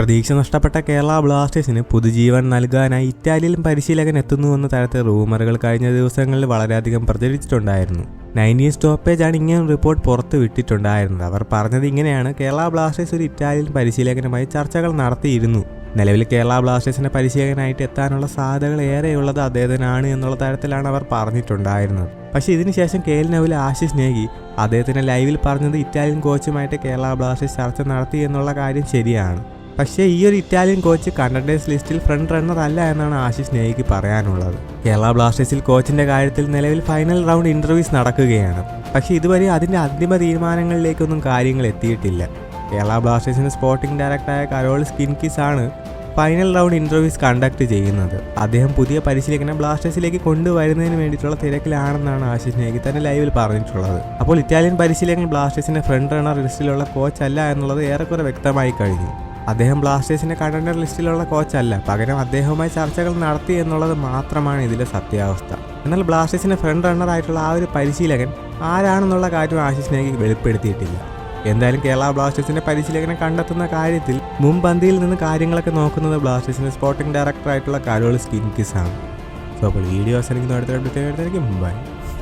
പ്രതീക്ഷ നഷ്ടപ്പെട്ട കേരള ബ്ലാസ്റ്റേഴ്സിന് പുതുജീവൻ നൽകാനായി ഇറ്റാലിയൻ പരിശീലകൻ എത്തുന്നുവെന്ന തരത്തിൽ റൂമറുകൾ കഴിഞ്ഞ ദിവസങ്ങളിൽ വളരെയധികം പ്രചരിച്ചിട്ടുണ്ടായിരുന്നു. നയന്റീൻ സ്റ്റോപ്പേജ് ആണ് ഇങ്ങനെ റിപ്പോർട്ട് പുറത്ത് വിട്ടിട്ടുണ്ടായിരുന്നത്. അവർ പറഞ്ഞത് ഇങ്ങനെയാണ്. കേരള ബ്ലാസ്റ്റേഴ്സ് ഒരു ഇറ്റാലിയൻ പരിശീലകനുമായി ചർച്ചകൾ നടത്തിയിരുന്നു. നിലവിൽ കേരള ബ്ലാസ്റ്റേഴ്സിന്റെ പരിശീലകനായിട്ട് എത്താനുള്ള സാധ്യതകൾ ഏറെയുള്ളത് അദ്ദേഹത്തിനാണ് എന്നുള്ള തരത്തിലാണ് അവർ പറഞ്ഞിട്ടുണ്ടായിരുന്നത്. പക്ഷേ ഇതിനുശേഷം കെ എൽ നവിലെ ആശിഷ് നേഗി അദ്ദേഹത്തിന് ലൈവിൽ പറഞ്ഞത് ഇറ്റാലിയൻ കോച്ചുമായിട്ട് കേരള ബ്ലാസ്റ്റേഴ്സ് ചർച്ച നടത്തി എന്നുള്ള കാര്യം ശരിയാണ്. പക്ഷേ ഈ ഒരു ഇറ്റാലിയൻ കോച്ച് കണ്ടന്റേഴ്സ് ലിസ്റ്റിൽ ഫ്രണ്ട് റണ്ണർ അല്ല എന്നാണ് ആശിഷ് നെയ്ക്ക് പറയാനുള്ളത്. കേരള ബ്ലാസ്റ്റേഴ്സിൽ കോച്ചിന്റെ കാര്യത്തിൽ നിലവിൽ ഫൈനൽ റൗണ്ട് ഇന്റർവ്യൂസ് നടക്കുകയാണ്. പക്ഷേ ഇതുവരെ അതിന്റെ അന്തിമ തീരുമാനങ്ങളിലേക്കൊന്നും കാര്യങ്ങൾ എത്തിയിട്ടില്ല. കേരള ബ്ലാസ്റ്റേഴ്സിന്റെ സ്പോർട്ടിംഗ് ഡയറക്ടറായ കരോൾ സ്കിൻകിസ് ആണ് ഫൈനൽ റൗണ്ട് ഇന്റർവ്യൂസ് കണ്ടക്ട് ചെയ്യുന്നത്. അദ്ദേഹം പുതിയ പരിശീലകനെ ബ്ലാസ്റ്റേഴ്സിലേക്ക് കൊണ്ടുവരുന്നതിന് വേണ്ടിയിട്ടുള്ള തിരക്കിലാണെന്നാണ് ആശിഷ് നേഗി തന്റെ ലൈവിൽ പറഞ്ഞിട്ടുള്ളത്. അപ്പോൾ ഇറ്റാലിയൻ പരിശീലകൻ ബ്ലാസ്റ്റേഴ്സിന്റെ ഫ്രണ്ട് റണ്ണർ ലിസ്റ്റിലുള്ള കോച്ച് അല്ല എന്നുള്ളത് ഏറെക്കുറെ വ്യക്തമായി കഴിഞ്ഞു. അദ്ദേഹം ബ്ലാസ്റ്റേഴ്സിന്റെ കണ്ടന്റർ ലിസ്റ്റിലുള്ള കോച്ചല്ല. പകരം അദ്ദേഹവുമായി ചർച്ചകൾ നടത്തി എന്നുള്ളത് മാത്രമാണ് ഇതിലെ സത്യാവസ്ഥ. എന്നാൽ ബ്ലാസ്റ്റേഴ്സിന്റെ ഫ്രണ്ട് റണ്ണർ ആയിട്ടുള്ള ആ ഒരു പരിശീലകൻ ആരാണെന്നുള്ള കാര്യം ആശിഷ് നേഗി വെളിപ്പെടുത്തിയിട്ടില്ല. എന്തായാലും കേരള ബ്ലാസ്റ്റേഴ്സിന്റെ പരിശീലകനെ കണ്ടെത്തുന്ന കാര്യത്തിൽ മുൻപന്തിയിൽ നിന്ന് കാര്യങ്ങളൊക്കെ നോക്കുന്നത് ബ്ലാസ്റ്റേഴ്സിന്റെ സ്പോർട്ടിംഗ് ഡയറക്ടർ ആയിട്ടുള്ള കരോൾ സ്കിൻകിസ് ആണ് സോ അപ്പോൾ വീഡിയോ അവസാനിക്കുന്ന. അടുത്ത മുമ്പായി